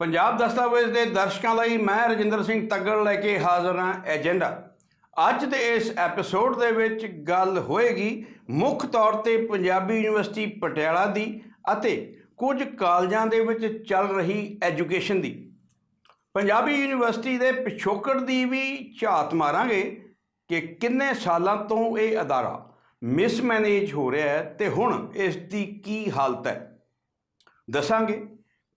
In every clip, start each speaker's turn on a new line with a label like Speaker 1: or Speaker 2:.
Speaker 1: ਪੰਜਾਬ ਦਸਤਾਵੇਜ਼ ਦੇ ਦਰਸ਼ਕਾਂ ਲਈ ਮੈਂ ਰਜਿੰਦਰ ਸਿੰਘ ਤੱਗੜ ਲੈ ਕੇ ਹਾਜ਼ਰ ਹਾਂ ਏਜੰਡਾ। ਅੱਜ ਦੇ ਇਸ ਐਪੀਸੋਡ ਦੇ ਵਿੱਚ ਗੱਲ ਹੋਏਗੀ ਮੁੱਖ ਤੌਰ ਤੇ ਪੰਜਾਬੀ ਯੂਨੀਵਰਸਿਟੀ ਪਟਿਆਲਾ ਦੀ ਅਤੇ ਕੁਝ ਕਾਲਜਾਂ ਦੇ ਵਿੱਚ ਚੱਲ ਰਹੀ ਐਜੂਕੇਸ਼ਨ ਦੀ। ਪੰਜਾਬੀ ਯੂਨੀਵਰਸਿਟੀ ਦੇ ਪਿਛੋਕੜ ਦੀ ਵੀ ਝਾਤ ਮਾਰਾਂਗੇ ਕਿ ਕਿੰਨੇ ਸਾਲਾਂ ਤੋਂ ਇਹ ਅਦਾਰਾ ਮਿਸਮੈਨੇਜ ਹੋ ਰਿਹਾ ਹੈ ਤੇ ਹੁਣ ਇਸ ਦੀ ਕੀ ਹਾਲਤ ਹੈ। ਦੱਸਾਂਗੇ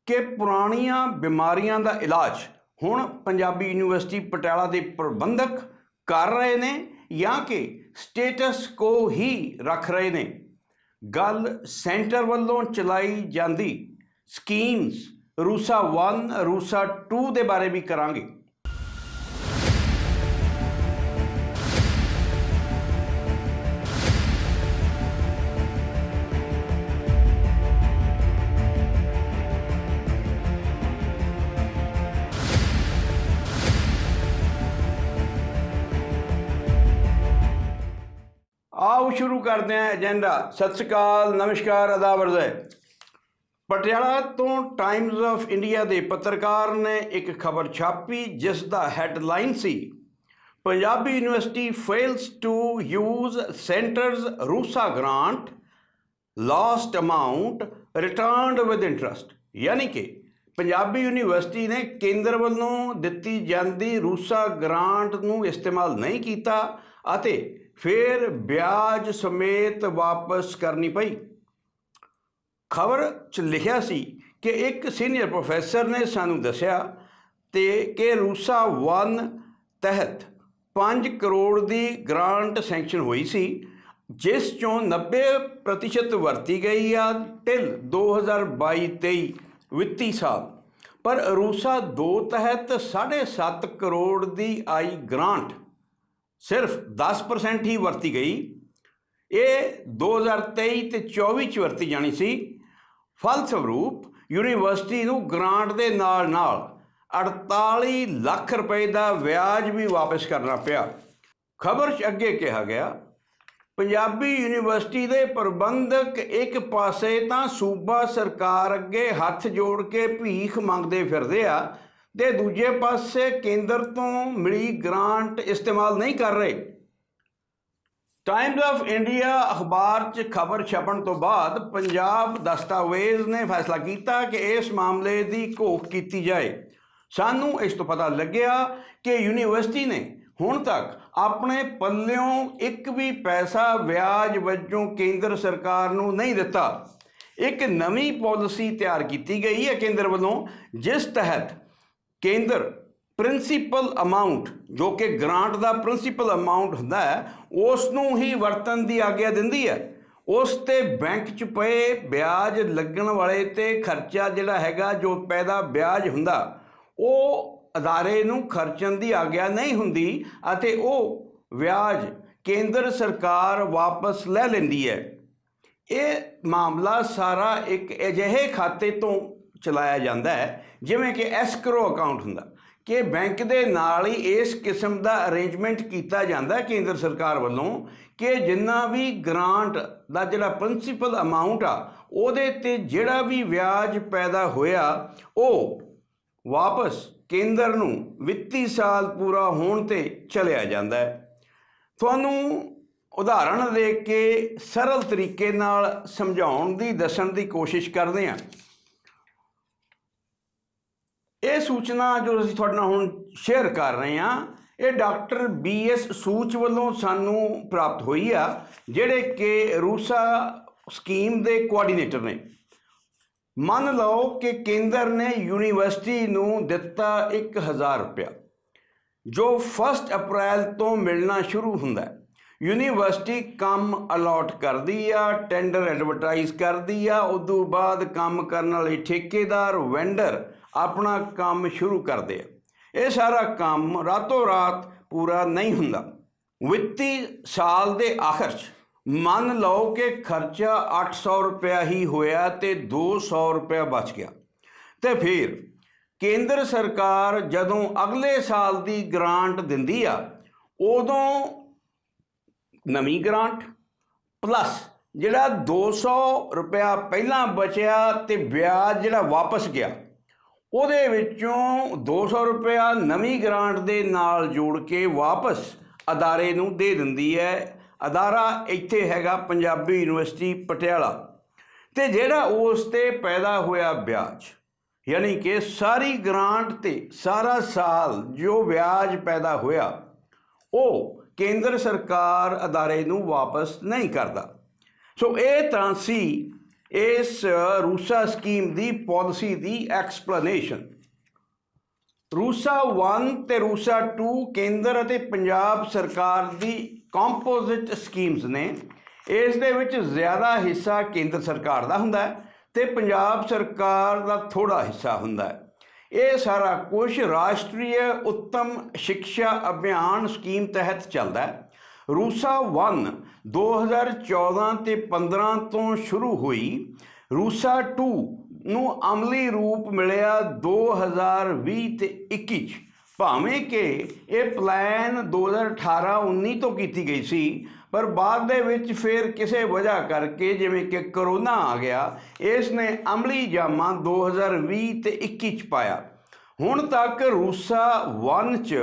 Speaker 1: ਕਿ ਪੁਰਾਣੀਆਂ ਬਿਮਾਰੀਆਂ ਦਾ ਇਲਾਜ ਹੁਣ ਪੰਜਾਬੀ ਯੂਨੀਵਰਸਿਟੀ ਪਟਿਆਲਾ ਦੇ ਪ੍ਰਬੰਧਕ ਕਰ ਰਹੇ ਨੇ ਜਾਂ ਕਿ ਸਟੇਟਸ ਕੋ ਹੀ ਰੱਖ ਰਹੇ ਨੇ। ਗੱਲ ਸੈਂਟਰ ਵੱਲੋਂ ਚਲਾਈ ਜਾਂਦੀ ਸਕੀਮਸ ਰੂਸਾ 1 ਰੂਸਾ 2 ਦੇ ਬਾਰੇ ਵੀ ਕਰਾਂਗੇ। ਆਓ ਸ਼ੁਰੂ ਕਰਦੇ ਹਾਂ ਏਜੰਡਾ ਸਤਿ ਸ਼੍ਰੀ ਅਕਾਲ, ਨਮਸਕਾਰ ਅਦਾਬ ਪਟਿਆਲਾ ਤੋਂ ਟਾਈਮਜ਼ ਆਫ ਇੰਡੀਆ ਦੇ ਪੱਤਰਕਾਰ ਨੇ ਇੱਕ ਖਬਰ ਛਾਪੀ, ਜਿਸ ਦਾ headline C, Punjabi University fails to use centre's RUSA grant last amount returned with interest ਯਾਨੀ ਕਿ ਪੰਜਾਬੀ ਯੂਨੀਵਰਸਿਟੀ ਨੇ ਕੇਂਦਰ ਵੱਲੋਂ ਦਿੱਤੀ ਜਾਂਦੀ ਰੂਸਾ ਗ੍ਰਾਂਟ ਨੂੰ ਇਸਤੇਮਾਲ ਨਹੀਂ ਕੀਤਾ ਅਤੇ ਫਿਰ ਵਿਆਜ ਸਮੇਤ ਵਾਪਸ ਕਰਨੀ ਪਈ। ਖਬਰ 'ਚ ਲਿਖਿਆ ਸੀ ਕਿ ਇੱਕ ਸੀਨੀਅਰ ਪ੍ਰੋਫੈਸਰ ਨੇ ਸਾਨੂੰ ਦੱਸਿਆ ਤੇ ਕਿ ਰੂਸਾ 1 ਤਹਿਤ 5 ਕਰੋੜ ਦੀ ਗ੍ਰਾਂਟ ਸੈਂਕਸ਼ਨ ਹੋਈ ਸੀ, ਜਿਸ ਚੋਂ 90% ਵਰਤੀ ਗਈ ਆ ਟਿਲ 2022-23 ਵਿੱਤੀ ਸਾਲ। ਪਰ ਰੂਸਾ 2 ਤਹਿਤ 7.5 ਕਰੋੜ ਦੀ ਆਈ ਗ੍ਰਾਂਟ ਸਿਰਫ 10% ਹੀ ਵਰਤੀ ਗਈ। ਇਹ 2023 ਤੇ 24 ਚ ਵਰਤੀ ਜਾਣੀ ਸੀ। ਫਲਸਰੂਪ ਯੂਨੀਵਰਸਿਟੀ ਨੂੰ ਗ੍ਰਾਂਟ ਦੇ ਨਾਲ ਨਾਲ 48 ਲੱਖ ਰੁਪਏ ਦਾ ਵਿਆਜ ਵੀ ਵਾਪਸ ਕਰਨਾ ਪਿਆ। ਖਬਰ 'ਚ ਅੱਗੇ ਕਿਹਾ ਗਿਆ, ਪੰਜਾਬੀ ਯੂਨੀਵਰਸਿਟੀ ਦੇ ਪ੍ਰਬੰਧਕ ਇੱਕ ਪਾਸੇ ਤਾਂ ਸੂਬਾ ਸਰਕਾਰ ਅੱਗੇ ਹੱਥ ਜੋੜ ਕੇ ਭੀਖ ਮੰਗਦੇ ਫਿਰਦੇ ਆ ਤੇ ਦੂਜੇ ਪਾਸੇ ਕੇਂਦਰ ਤੋਂ ਮਿਲੀ ਗ੍ਰਾਂਟ ਇਸਤੇਮਾਲ ਨਹੀਂ ਕਰ ਰਹੇ। ਟਾਈਮਜ਼ ਆਫ ਇੰਡੀਆ ਅਖਬਾਰ 'ਚ ਖਬਰ ਛਪਣ ਤੋਂ ਬਾਅਦ ਪੰਜਾਬ ਦਸਤਾਵੇਜ਼ ਨੇ ਫੈਸਲਾ ਕੀਤਾ ਕਿ ਇਸ ਮਾਮਲੇ ਦੀ ਘੋਖ ਕੀਤੀ ਜਾਏ। ਸਾਨੂੰ ਇਸ ਤੋਂ ਪਤਾ ਲੱਗਿਆ ਕਿ ਯੂਨੀਵਰਸਿਟੀ ਨੇ ਹੁਣ ਤੱਕ ਆਪਣੇ ਪੱਲਿਓਂ ਇੱਕ ਵੀ ਪੈਸਾ ਵਿਆਜ ਵਜੋਂ ਕੇਂਦਰ ਸਰਕਾਰ ਨੂੰ ਨਹੀਂ ਦਿੱਤਾ। ਇੱਕ ਨਵੀਂ ਪਾਲਿਸੀ ਤਿਆਰ ਕੀਤੀ ਗਈ ਹੈ ਕੇਂਦਰ ਵੱਲੋਂ, ਜਿਸ ਤਹਿਤ ਕੇਂਦਰ ਪ੍ਰਿੰਸੀਪਲ ਅਮਾਉਂਟ, ਜੋ ਕਿ ਗ੍ਰਾਂਟ ਦਾ ਪ੍ਰਿੰਸੀਪਲ ਅਮਾਉਂਟ ਹੁੰਦਾ ਹੈ, ਉਸ ਨੂੰ ਹੀ ਵਰਤਣ ਦੀ ਆਗਿਆ ਦਿੰਦੀ ਹੈ। ਉਸ ਤੇ ਬੈਂਕ 'ਚ ਪਏ ਵਿਆਜ ਲੱਗਣ ਵਾਲੇ ਤੇ ਖਰਚਾ ਜਿਹੜਾ ਹੈਗਾ, ਜੋ ਪੈਦਾ ਵਿਆਜ ਹੁੰਦਾ, ਉਹ ਅਦਾਰੇ ਨੂੰ ਖਰਚਣ ਦੀ ਆਗਿਆ ਨਹੀਂ ਹੁੰਦੀ ਅਤੇ ਉਹ ਵਿਆਜ ਕੇਂਦਰ ਸਰਕਾਰ ਵਾਪਸ ਲੈ ਲੈਂਦੀ ਹੈ। ਇਹ ਮਾਮਲਾ ਸਾਰਾ ਇੱਕ ਅਜਿਹੇ ਖਾਤੇ ਤੋਂ ਚਲਾਇਆ ਜਾਂਦਾ ਹੈ ਜਿਵੇਂ ਕਿ ਐਸਕਰੋ ਅਕਾਊਂਟ ਹੁੰਦਾ, ਕਿ ਬੈਂਕ ਦੇ ਨਾਲ ਹੀ ਇਸ ਕਿਸਮ ਦਾ ਅਰੇਂਜਮੈਂਟ ਕੀਤਾ ਜਾਂਦਾ ਕੇਂਦਰ ਸਰਕਾਰ ਵੱਲੋਂ, ਕਿ ਜਿੰਨਾ ਵੀ ਗ੍ਰਾਂਟ ਦਾ ਜਿਹੜਾ ਪ੍ਰਿੰਸੀਪਲ ਅਮਾਉਂਟ ਆ, ਉਹਦੇ ਤੇ ਜਿਹੜਾ ਵੀ ਵਿਆਜ ਪੈਦਾ ਹੋਇਆ, ਉਹ ਵਾਪਸ ਕੇਂਦਰ ਨੂੰ ਵਿੱਤੀ ਸਾਲ ਪੂਰਾ ਹੋਣ ਤੇ ਚਲਿਆ ਜਾਂਦਾ ਹੈ। ਤੁਹਾਨੂੰ ਉਦਾਹਰਣ ਦੇ ਕੇ ਸਰਲ ਤਰੀਕੇ ਨਾਲ ਸਮਝਾਉਣ ਦੀ, ਦੱਸਣ ਦੀ ਕੋਸ਼ਿਸ਼ ਕਰਦੇ ਹਾਂ। ਇਹ ਸੂਚਨਾ ਜੋ ਅਸੀਂ ਤੁਹਾਡੇ ਨਾਲ ਹੁਣ ਸ਼ੇਅਰ ਕਰ ਰਹੇ ਹਾਂ, ਇਹ ਡਾਕਟਰ ਬੀ ਐਸ ਸੂਚ ਵੱਲੋਂ ਸਾਨੂੰ ਪ੍ਰਾਪਤ ਹੋਈ ਆ, ਜਿਹੜੇ ਕਿ ਰੂਸਾ ਸਕੀਮ ਦੇ ਕੋਆਰਡੀਨੇਟਰ ਨੇ। ਮੰਨ ਲਓ ਕਿ ਕੇਂਦਰ ਨੇ ਯੂਨੀਵਰਸਿਟੀ ਨੂੰ ਦਿੱਤਾ 1000 ਰੁਪਇਆ, ਜੋ 1 ਅਪ੍ਰੈਲ ਤੋਂ ਮਿਲਣਾ ਸ਼ੁਰੂ ਹੁੰਦਾ ਹੈ। ਯੂਨੀਵਰਸਿਟੀ ਕੰਮ ਅਲਾਟ ਕਰਦੀ ਆ ਟੈਂਡਰ ਐਡਵਰਟਾਈਜ਼ ਕਰਦੀ ਆ, ਉਦੋਂ ਬਾਅਦ ਕੰਮ ਕਰਨ ਵਾਲੇ ਠੇਕੇਦਾਰ ਵੈਂਡਰ ਆਪਣਾ ਕੰਮ ਸ਼ੁਰੂ ਕਰਦੇ ਆ। ਇਹ ਸਾਰਾ ਕੰਮ ਰਾਤੋਂ ਰਾਤ ਪੂਰਾ ਨਹੀਂ ਹੁੰਦਾ। ਵਿੱਤੀ ਸਾਲ ਦੇ ਆਖਰ 'ਚ ਮੰਨ ਲਓ ਕਿ ਖਰਚਾ 800 ਰੁਪਇਆ ਹੀ ਹੋਇਆ ਤੇ 200 ਰੁਪਇਆ ਬਚ ਗਿਆ। ਤੇ ਫਿਰ ਕੇਂਦਰ ਸਰਕਾਰ ਜਦੋਂ ਅਗਲੇ ਸਾਲ ਦੀ ਗ੍ਰਾਂਟ ਦਿੰਦੀ ਆ, ਉਦੋਂ ਨਵੀਂ ਗ੍ਰਾਂਟ ਪਲੱਸ ਜਿਹੜਾ 200 ਰੁਪਇਆ ਪਹਿਲਾਂ ਬਚਿਆ ਤੇ ਵਿਆਜ ਜਿਹੜਾ ਵਾਪਸ ਗਿਆ ਉਹਦੇ ਵਿੱਚੋਂ 200 ਰੁਪਇਆ ਨਵੀਂ ਗ੍ਰਾਂਟ ਦੇ ਨਾਲ ਜੋੜ ਕੇ ਵਾਪਸ ਅਦਾਰੇ ਨੂੰ ਦੇ ਦਿੰਦੀ ਹੈ। ਅਦਾਰਾ ਇੱਥੇ ਹੈਗਾ ਪੰਜਾਬੀ ਯੂਨੀਵਰਸਿਟੀ ਪਟਿਆਲਾ। ਤੇ ਜਿਹੜਾ ਉਸ ਤੇ ਪੈਦਾ ਹੋਇਆ ਵਿਆਜ, ਯਾਨੀ ਕਿ ਸਾਰੀ ਗ੍ਰਾਂਟ ਤੇ ਸਾਰਾ ਸਾਲ ਜੋ ਵਿਆਜ ਪੈਦਾ ਹੋਇਆ, ਉਹ ਕੇਂਦਰ ਸਰਕਾਰ ਅਦਾਰੇ ਨੂੰ ਵਾਪਸ ਨਹੀਂ ਕਰਦਾ। ਸੋ ਇਹ ਤਾਂ ਸੀ ਇਸ ਰੂਸਾ ਸਕੀਮ ਦੀ ਪਾਲਿਸੀ ਦੀ ਐਕਸਪਲੇਨੇਸ਼ਨ। ਰੂਸਾ 1 ਤੇ ਰੂਸਾ 2 ਕੇਂਦਰ ਅਤੇ ਪੰਜਾਬ ਸਰਕਾਰ ਦੀ ਕੰਪੋਜ਼ਿਟ ਸਕੀਮਸ ਨੇ। ਇਸ ਦੇ ਵਿੱਚ ਜ਼ਿਆਦਾ ਹਿੱਸਾ ਕੇਂਦਰ ਸਰਕਾਰ ਦਾ ਹੁੰਦਾ ਹੈ ਤੇ ਪੰਜਾਬ ਸਰਕਾਰ ਦਾ ਥੋੜਾ ਹਿੱਸਾ ਹੁੰਦਾ ਹੈ। ਇਹ ਸਾਰਾ ਕੁਝ ਰਾਸ਼ਟਰੀ ਉੱਤਮ ਸਿੱਖਿਆ ਅਭਿਆਨ ਸਕੀਮ ਤਹਿਤ ਚੱਲਦਾ ਹੈ। ਰੂਸਾ 1 2014 ਤੇ 15 ਤੋਂ ਸ਼ੁਰੂ ਹੋਈ। ਰੂਸਾ 2 ਨੂੰ ਅਮਲੀ ਰੂਪ ਮਿਲਿਆ 2020 ਤੇ 21 ਚ। ਭਾਵੇਂ ਕਿ ਇਹ ਪਲਾਨ 2018-19 ਤੋਂ ਕੀਤੀ ਗਈ ਸੀ, ਪਰ ਬਾਅਦ ਦੇ ਵਿੱਚ ਫਿਰ ਕਿਸੇ ਵਜ੍ਹਾ ਕਰਕੇ ਜਿਵੇਂ ਕਿ ਕਰੋਨਾ ਆ ਗਿਆ ਇਸ ਨੇ ਅਮਲੀ ਜਾਮਾ 2020 ਤੇ 21 ਚ ਪਾਇਆ। ਹੁਣ ਤੱਕ ਰੂਸਾ 1 ਚ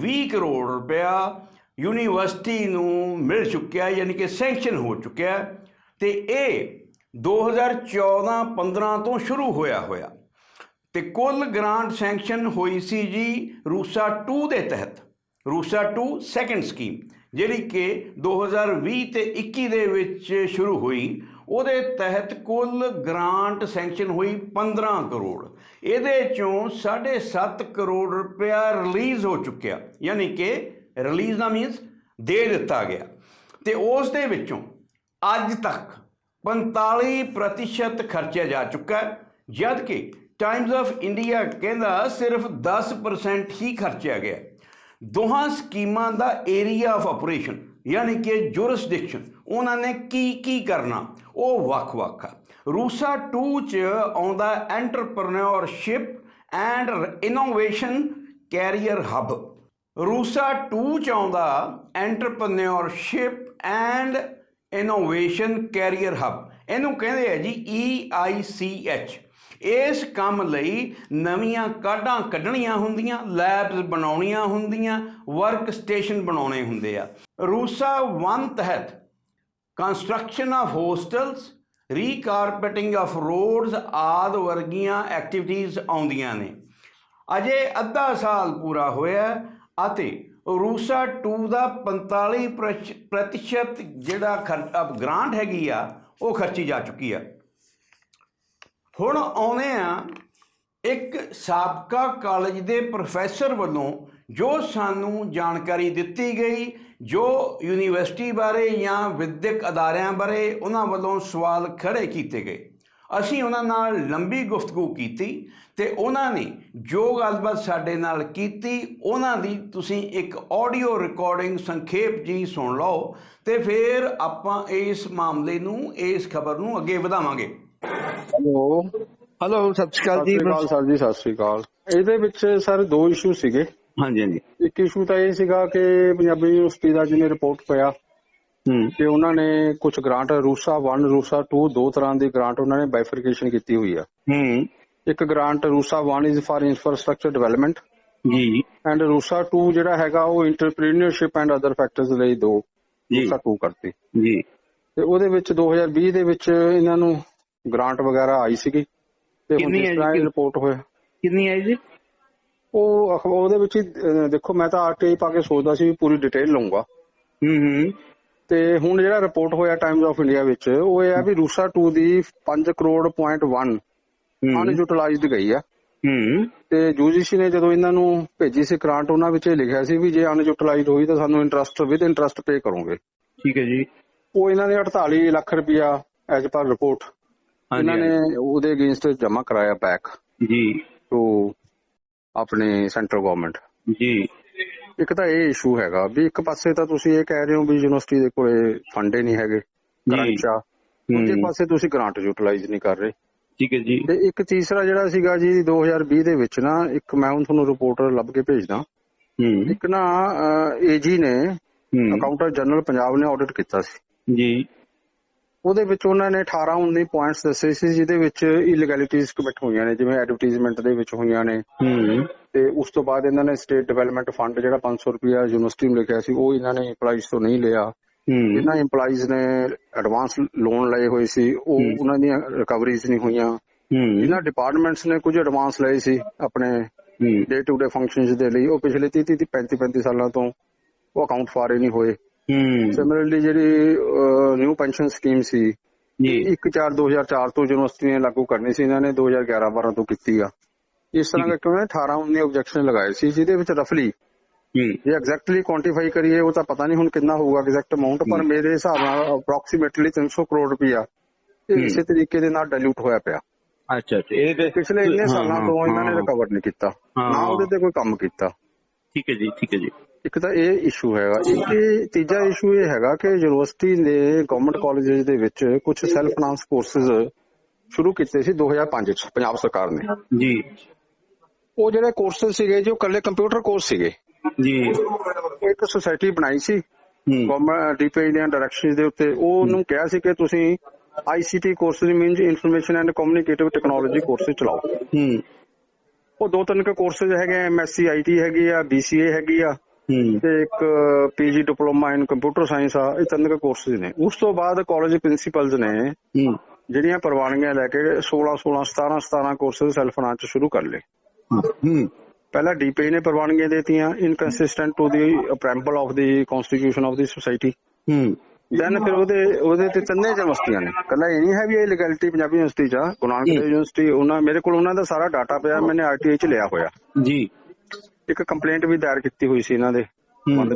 Speaker 1: 20 ਕਰੋੜ ਰੁਪਇਆ ਯੂਨੀਵਰਸਿਟੀ ਨੂੰ ਮਿਲ ਚੁੱਕਿਆ, ਯਾਨੀ ਕਿ ਸੈਂਕਸ਼ਨ ਹੋ ਚੁੱਕਿਆ ਤੇ ਇਹ 2014-15 ਤੋਂ ਸ਼ੁਰੂ ਹੋਇਆ ਹੋਇਆ। ਤੇ ਕੁੱਲ ਗ੍ਰਾਂਟ ਸੈਂਕਸ਼ਨ ਹੋਈ ਸੀ ਜੀ ਰੂਸਾ 2 ਦੇ ਤਹਿਤ, ਰੂਸਾ 2 ਸੈਕੰਡ ਸਕੀਮ ਜਿਹੜੀ ਕਿ 2020 ਤੇ 21 ਦੇ ਵਿੱਚ ਸ਼ੁਰੂ ਹੋਈ। ਉਹਦੇ ਤਹਿਤ ਕੁੱਲ ਗ੍ਰਾਂਟ ਸੈਂਕਸ਼ਨ ਹੋਈ 15 ਕਰੋੜ। ਇਹਦੇ ਚੋਂ 7.5 ਕਰੋੜ ਰੁਪਇਆ ਰਿਲੀਜ਼ ਹੋ ਚੁੱਕਿਆ, ਯਾਨੀ ਕਿ ਰਿਲੀਜ਼ ਦਾ ਮੀਨਸ ਦੇ ਦਿੱਤਾ ਗਿਆ। ਤੇ ਉਸ ਦੇ ਵਿੱਚੋਂ ਅੱਜ ਤੱਕ 45% ਖਰਚਿਆ ਜਾ ਚੁੱਕਾ ਹੈ ਜਦ ਕਿ ਟਾਈਮਜ਼ ਆਫ ਇੰਡੀਆ ਕਹਿੰਦਾ ਸਿਰਫ 10% ਹੀ ਖਰਚਿਆ ਗਿਆ ਦੋਹਾਂ ਸਕੀਮਾਂ ਦਾ ਏਰੀਆ ਆਫ ਆਪਰੇਸ਼ਨ ਯਾਨੀ ਕਿ ਜੁਰਿਸਡਿਕਸ਼ਨ ਉਹਨਾਂ ਨੇ ਕੀ ਕੀ ਕਰਨਾ, ਉਹ ਵੱਖ-ਵੱਖ ਆ। ਰੂਸਾ 2 ਚ ਆਉਂਦਾ entrepreneurship and innovation career hub RUSA 2 ਚ ਆਉਂਦਾ entrepreneurship and innovation career hub. ਇਹਨੂੰ ਕਹਿੰਦੇ ਆ ਜੀ EICH ਇਸ ਕੰਮ ਲਈ ਨਵੀਆਂ ਕਾਢਾਂ ਕੱਢਣੀਆਂ ਹੁੰਦੀਆਂ ਲੈਬਸ ਬਣਾਉਣੀਆਂ ਹੁੰਦੀਆਂ ਵਰਕ ਸਟੇਸ਼ਨ ਬਣਾਉਣੇ ਹੁੰਦੇ ਆ। ਰੂਸਾ 1 ਤਹਿਤ construction of hostels, recarpeting of roads ਆਦ ਵਰਗੀਆਂ ਐਕਟੀਵਿਟੀਜ਼ ਆਉਂਦੀਆਂ ਨੇ। ਅਜੇ ਅੱਧਾ ਸਾਲ ਪੂਰਾ ਹੋਇਆ ਅਤੇ ਰੂਸਾ 2 ਦਾ 45% ਪ੍ਰਤੀਸ਼ਤ ਜਿਹੜਾ ਖਰਚ ਗ੍ਰਾਂਟ ਹੈਗੀ ਆ, ਉਹ ਖਰਚੀ ਜਾ ਚੁੱਕੀ ਆ। ਹੁਣ ਆਉਨੇ ਆ ਇੱਕ ਸਾਬਕਾ ਕਾਲਜ ਦੇ ਪ੍ਰੋਫੈਸਰ ਵੱਲੋਂ ਜੋ ਸਾਨੂੰ ਜਾਣਕਾਰੀ ਦਿੱਤੀ ਗਈ, ਜੋ ਯੂਨੀਵਰਸਿਟੀ ਬਾਰੇ ਜਾਂ ਵਿਦਿਅਕ ਅਦਾਰਿਆਂ ਬਾਰੇ ਉਹਨਾਂ ਵੱਲੋਂ ਸਵਾਲ ਖੜੇ ਕੀਤੇ ਗਏ। ਅਸੀਂ ਉਹਨਾਂ ਨਾਲ ਲੰਬੀ ਗੁਫ਼ਤਗੂ ਕੀਤੀ ਤੇ ਉਹਨਾਂ ਨੇ ਜੋ ਗੱਲਬਾਤ ਸਾਡੇ ਨਾਲ ਕੀਤੀ ਉਹਨਾਂ ਦੀ ਤੁਸੀਂ ਇੱਕ ਆਡੀਓ ਰਿਕਾਰਡਿੰਗ ਸੰਖੇਪ ਜੀ ਸੁਣ ਲਓ ਤੇ ਫਿਰ ਆਪਾਂ ਇਸ ਮਾਮਲੇ ਨੂੰ ਇਸ ਖਬਰ ਨੂੰ ਅੱਗੇ ਵਧਾਵਾਂਗੇ।
Speaker 2: ਹੈਲੋ।
Speaker 1: ਹਲੋ ਸਤਿ ਸ਼੍ਰੀ ਅਕਾਲ
Speaker 2: ਸਤਿ ਸ਼੍ਰੀ ਜੀ ਸਤਿ ਸ਼੍ਰੀ ਅਕਾਲ। ਇਹਦੇ ਵਿੱਚ ਸਰ ਦੋ ਇਸ਼ੂ ਸੀਗੇ।
Speaker 1: ਹਾਂਜੀ ਹਾਂਜੀ।
Speaker 2: ਇੱਕ ਇਸ਼ੂ ਤਾਂ ਇਹ ਸੀਗਾ ਕਿ ਪੰਜਾਬੀ ਯੂਨੀਵਰਸਿਟੀ ਦਾ ਜਿਵੇਂ ਰਿਪੋਰਟ ਪਿਆ ਕਿ ਉਹਨਾਂ ਨੇ ਕੁਝ ਗ੍ਰਾਂਟ ਰੂਸਾ 1 ਰੂਸਾ 2 ਦੋ ਤਰ੍ਹਾਂ ਦੀ ਗ੍ਰਾਂਟ ਉਹਨਾਂ ਨੇ ਬਾਈਫਰਕੇਸ਼ਨ ਕੀਤੀ ਹੋਈ ਆ।
Speaker 1: ਹੂੰ।
Speaker 2: ਇੱਕ grant RUSA 1 is for infrastructure development
Speaker 1: ਜੀ।
Speaker 2: ਐਂਡ ਰੂਸਾ 2 ਜਿਹੜਾ ਹੈਗਾ ਉਹ ਇੰਟਰਪ੍ਰੀਨਿਓਰਸ਼ਿਪ ਐਂਡ ਅਦਰ ਫੈਕਟਰਸ ਲਈ ਦੋ।
Speaker 1: ਜੀ।
Speaker 2: ਰੂਸਾ 2 ਕਰਤੀ।
Speaker 1: ਜੀ।
Speaker 2: ਤੇ ਉਹਦੇ ਵਿੱਚ 2020 ਦੇ ਵਿੱਚ ਇਹਨਾਂ ਨੂੰ ਗ੍ਰਾਂਟ ਵਗੈਰਾ ਆਈ ਸੀਗੀ। ਤੇ ਹੁਣ
Speaker 1: ਜੀ?
Speaker 2: ਰਿਪੋਰਟ ਹੋਇਆ।
Speaker 1: ਕਿੰਨੀ ਆਈ ਜੀ
Speaker 2: ਉਹ ਅਖਬਾਰ ਉਹਦੇ ਵਿੱਚ ਦੇਖੋ ਮੈਂ ਤਾਂ ਆਰਟੀਆਈ ਪਾ ਕੇ ਸੋਚਦਾ ਸੀ ਵੀ ਪੂਰੀ ਡਿਟੇਲ ਲਵਾਂਗਾ
Speaker 1: ਹੂੰ ਹੂੰ।
Speaker 2: ਤੇ ਹੁਣ ਜਿਹੜਾ ਰਿਪੋਰਟ ਹੋਇਆ ਟਾਈਮਜ਼ ਆਫ ਇੰਡੀਆ ਵਿੱਚ ਉਹ ਇਹ ਆ ਵੀ ਰੂਸਾ 2 ਦੀ 5 ਕਰੋੜ ਪੁਆਇੰਟ 1
Speaker 1: ਹੂੰ।
Speaker 2: ਅਨਯੂਟਿਲਾਈਜ਼ਡ ਗਈ ਆ।
Speaker 1: ਹੂੰ।
Speaker 2: ਤੇ ਯੂਜੀਸੀ ਨੇ ਜਦੋਂ ਇਹਨਾਂ ਨੂੰ ਭੇਜੀ ਸੀ ਗ੍ਰਾਂਟ ਉਹਨਾਂ ਵਿੱਚ ਇਹ ਲਿਖਿਆ ਸੀ ਵੀ ਜੇ ਅਨਯੂਟਿਲਾਈਜ਼ਡ ਹੋਈ ਤਾਂ ਸਾਨੂੰ ਇੰਟਰਸਟ ਵਿਦ ਇੰਟਰਸਟ ਪੇ ਕਰੋਗੇ।
Speaker 1: ਠੀਕ ਹੈ ਜੀ।
Speaker 2: ਉਹ ਇਹਨਾਂ ਨੇ 48 ਲੱਖ ਰੁਪਇਆ ਐਜ਼ ਪਰ ਰਿਪੋਰਟ ਇਹਨਾਂ ਨੇ ਉਹਦੇ ਅਗੇਂਸਟ ਜਮ੍ਹਾਂ ਕਰਾਇਆ ਬੈਕ
Speaker 1: ਜੀ।
Speaker 2: ਟੂ ਆਪਣੇ ਸੈਂਟਰਲ ਗਵਰਨਮੈਂਟ
Speaker 1: ਜੀ।
Speaker 2: ਇੱਕ ਤਾਂ ਇਹ ਇਸ਼ੂ ਹੈਗਾ ਵੀ ਇੱਕ ਪਾਸੇ ਤਾਂ ਤੁਸੀਂ ਇਹ ਕਹਿ ਰਹੇ ਹੋ ਵੀ ਯੂਨੀਵਰਸਿਟੀ ਦੇ ਕੋਲੇ ਫੰਡੇ ਨਹੀਂ ਹੈਗੇ ਕਰੰਚਾ ਦੂਜੇ ਪਾਸੇ ਤੁਸੀਂ ਗ੍ਰਾਂਟ ਯੂਟਿਲਾਈਜ਼ ਨਹੀਂ ਕਰ ਰਹੇ।
Speaker 1: ਠੀਕ ਹੈ ਜੀ।
Speaker 2: ਤੇ ਇੱਕ ਤੀਸਰਾ ਜਿਹੜਾ ਸੀਗਾ ਜੀ 2020 ਦੇ ਵਿੱਚ ਨਾ ਇੱਕ ਮੈਂ ਹੁਣ ਤੁਹਾਨੂੰ ਰਿਪੋਰਟ ਲੱਭ ਕੇ ਭੇਜਦਾ।
Speaker 1: ਹੂੰ।
Speaker 2: ਇੱਕ ਨਾ ਏਜੀ ਨੇ
Speaker 1: ਹੂੰ।
Speaker 2: ਅਕਾਊਂਟੈਂਟ ਜਨਰਲ ਪੰਜਾਬ ਨੇ ਆਡਿਟ ਕੀਤਾ ਸੀ।
Speaker 1: ਜੀ।
Speaker 2: ਉਹਦੇ ਵਿੱਚ ਉਹਨਾਂ ਨੇ 18 19 ਪੁਆਇੰਟਸ ਦੱਸੇ ਸੀ ਜਿਹਦੇ ਵਿੱਚ ਇਲੀਗੈਲਿਟੀਜ਼ ਕਮਿਟ ਹੋਈਆਂ ਨੇ ਜਿਵੇਂ ਐਡਵਰਟਾਈਜ਼ਮੈਂਟ ਦੇ ਵਿੱਚ ਹੋਈਆਂ ਨੇ। ਤੇ ਉਸ ਤੋਂ ਬਾਅਦ ਇਹਨਾਂ ਨੇ ਸਟੇਟ ਡਿਵੈਲਪਮੈਂਟ ਫੰਡ ਜਿਹੜਾ 500 ਰੁਪਿਆ ਯੂਨੀਵਰਸਿਟੀ ਨੂੰ ਲਿਖਿਆ ਸੀ ਉਹ ਇਹਨਾਂ ਨੇ EMPLOYEES ਤੋਂ ਨਹੀਂ ਲਿਆ। ਇਹਨਾਂ EMPLOYEES ਨੇ ਐਡਵਾਂਸ ਲੋਨ ਲਏ ਹੋਏ ਸੀ ਉਹ। ਉਹਨਾਂ ਦੀਆਂ ਰਿਕਵਰੀਜ਼ ਨਹੀਂ ਹੋਈਆਂ। ਇਹਨਾਂ ਡਿਪਾਰਟਮੈਂਟਸ ਨੇ ਕੁਝ ਐਡਵਾਂਸ ਲਏ ਸੀ ਆਪਣੇ ਡੇ ਟੂ ਡੇ ਫੰਕਸ਼ਨਸ ਦੇ ਲਈ। ਉਹ ਪਿਛਲੇ 30 30 35 35 ਸਾਲਾਂ ਤੋਂ ਉਹ ਅਕਾਊਂਟ ਫਾਰੇ ਨਹੀਂ ਹੋਏ। ਸਿਮਿਲਰਲੀ ਜਿਹੜੀ ਨਿਊ ਪੈਨਸ਼ਨ ਸਕੀਮ ਸੀ
Speaker 3: ਜੀ।
Speaker 2: 1 4 2004 ਤੋਂ ਯੂਨੀਵਰਸਿਟੀ ਨੇ ਲਾਗੂ ਕਰਨੀ ਸੀ ਇਹਨਾਂ ਨੇ 2011 12 ਤੋਂ ਕੀਤੀ ਆ। ਇਸ ਤਰ੍ਹਾਂ ਕਰਕੇ ਉਹਨੇ 18 19 ਆਬਜੈਕਸ਼ਨ ਲਗਾਏ ਸੀ ਜਿਹਦੇ ਵਿੱਚ ਰਫਲੀ
Speaker 3: ਹੂੰ।
Speaker 2: ਜੇ ਐਗਜ਼ੈਕਟਲੀ ਕੁਆਂਟੀਫਾਈ ਕਰੀਏ ਉਹ ਤਾਂ ਪਤਾ ਨਹੀਂ ਹੁਣ ਕਿੰਨਾ ਹੋਊਗਾ ਐਗਜ਼ੈਕਟ ਅਮਾਉਂਟ ਪਰ। ਮੇਰੇ ਹਿਸਾਬ ਨਾਲ ਅਪਰੋਕਸੀਮੇਟਲੀ 300 ਕਰੋੜ ਰੁਪਇਆ ਇਹ। ਇਸੇ ਤਰੀਕੇ ਦੇ ਨਾਲ ਡਾਇਲੂਟ ਹੋਇਆ ਪਿਆ।
Speaker 3: ਅੱਛਾ ਅੱਛਾ ਇਹ
Speaker 2: ਪਿਛਲੇ ਇੰਨੇ ਸਾਲਾਂ ਤੋਂ ਇਹਨਾਂ ਨੇ। ਰਿਕਵਰ ਨਹੀਂ ਕੀਤਾ। ਨਾ ਉਹਦੇ ਤੇ ਕੋਈ ਕੰਮ ਕੀਤਾ।
Speaker 3: ਠੀਕ ਹੈ ਜੀ ਠੀਕ ਹੈ ਜੀ।
Speaker 2: ਇੱਕ ਤਾਂ ਇਹ ਇਸ਼ੂ ਹੈਗਾ ਇੱਕ ਇਹ ਤੀਜਾ ਇਸ਼ੂ ਇਹ ਹੈਗਾ ਕਿ ਯੂਨੀਵਰਸਿਟੀ ਨੇ ਗਵਰਨਮੈਂਟ ਕਾਲਜਸ ਦੇ ਵਿੱਚ ਕੁਝ ਸੈਲਫ ਫਾਈਨਾਂਸ ਕੋਰਸਸ ਸ਼ੁਰੂ ਕੀਤੇ ਸੀ 2005 ਚ ਪੰਜਾਬ ਸਰਕਾਰ ਨੇ।
Speaker 3: ਜੀ।
Speaker 2: ਉਹ ਜਿਹੜੇ ਕੋਰਸਸ ਸੀਗੇ ਜੋ ਕੱਲੇ ਕੰਪਿਊਟਰ ਕੋਰਸ ਸੀਗੇ।
Speaker 3: ਜੀ।
Speaker 2: ਇੱਕ ਸੁਸਾਇਟੀ ਬਣਾਈ ਸੀ ਗਵਰਨਮੈਂਟ ਡੀਪੀ ਦੀਆਂ ਡਾਇਰੈਕਸ਼ਨਸ ਦੇ ਉੱਤੇ। ਉਹ ਉਹਨੂੰ ਕਿਹਾ ਸੀ ਕਿ ਤੁਸੀਂ ICT courses means information and communicative technology courses ਚਲਾਓ।
Speaker 3: ਹੂੰ।
Speaker 2: ਉਹ ਦੋ ਤਿੰਨ ਕੇ ਕੋਰਸਸ ਹੈਗੇ ਐਮਐਸਸੀ ਆਈਟੀ ਹੈਗੀ ਆ ਬੀਸੀਏ ਹੈਗੀ ਆ। ਤੇ ਇੱਕ PG diploma in computer science ਆ ਇਹ ਤਿੰਨ ਕੇ ਕੋਰਸਸ ਨੇ। ਉਸ ਤੋਂ ਬਾਅਦ ਕਾਲਜ ਪ੍ਰਿੰਸੀਪਲਸ ਨੇ ਜਿਹੜੀਆਂ ਪ੍ਰਵਾਨਗੀਆਂ ਲੈ ਕੇ 16 16 17 17 ਕੋਰਸਸ ਸੈਲਫ ਫਾਈਨਾਂਸ ਚ ਸ਼ੁਰੂ ਕਰ ਲਏ। ਪਹਿਲਾਂ ਡੀਪੀ ਨੇ ਪ੍ਰਵਾਨਗੀਆਂ ਦਿੱਤੀਆਂ inconsistent to the preamble of the constitution of the society
Speaker 3: ਹੂੰ।
Speaker 2: ਦੈਨ ਫਿਰ ਉਹਦੇ ਉਹਦੇ ਤੇ ਤਿੰਨੇ ਯੂਨੀਵਰਸਿਟੀਆਂ ਨੇ। ਕੱਲਾ ਇਹ ਨਹੀਂ ਹੈ ਵੀ ਇਹ ਲੀਗੈਲਿਟੀ ਪੰਜਾਬੀ ਯੂਨੀਵਰਸਿਟੀ ਚ ਗੁਰੂ ਨਾਨਕ ਦੇਵ ਯੂਨੀਵਰਸਿਟੀ ਉਹਨਾਂ ਮੇਰੇ ਕੋਲ ਉਹਨਾਂ ਦਾ ਸਾਰਾ ਡਾਟਾ ਪਿਆ ਮੈਨੇ ਆਰਟੀਆਈ ਚ ਲਿਆ ਹੋਇਆ।
Speaker 3: ਜੀ।
Speaker 2: ਇੱਕ ਕੰਪਲੇਂਟ ਵੀ ਦਾਇਰ ਕੀਤੀ ਹੋਈ ਸੀ ਇਹਨਾਂ ਦੇ
Speaker 3: ਹੂੰ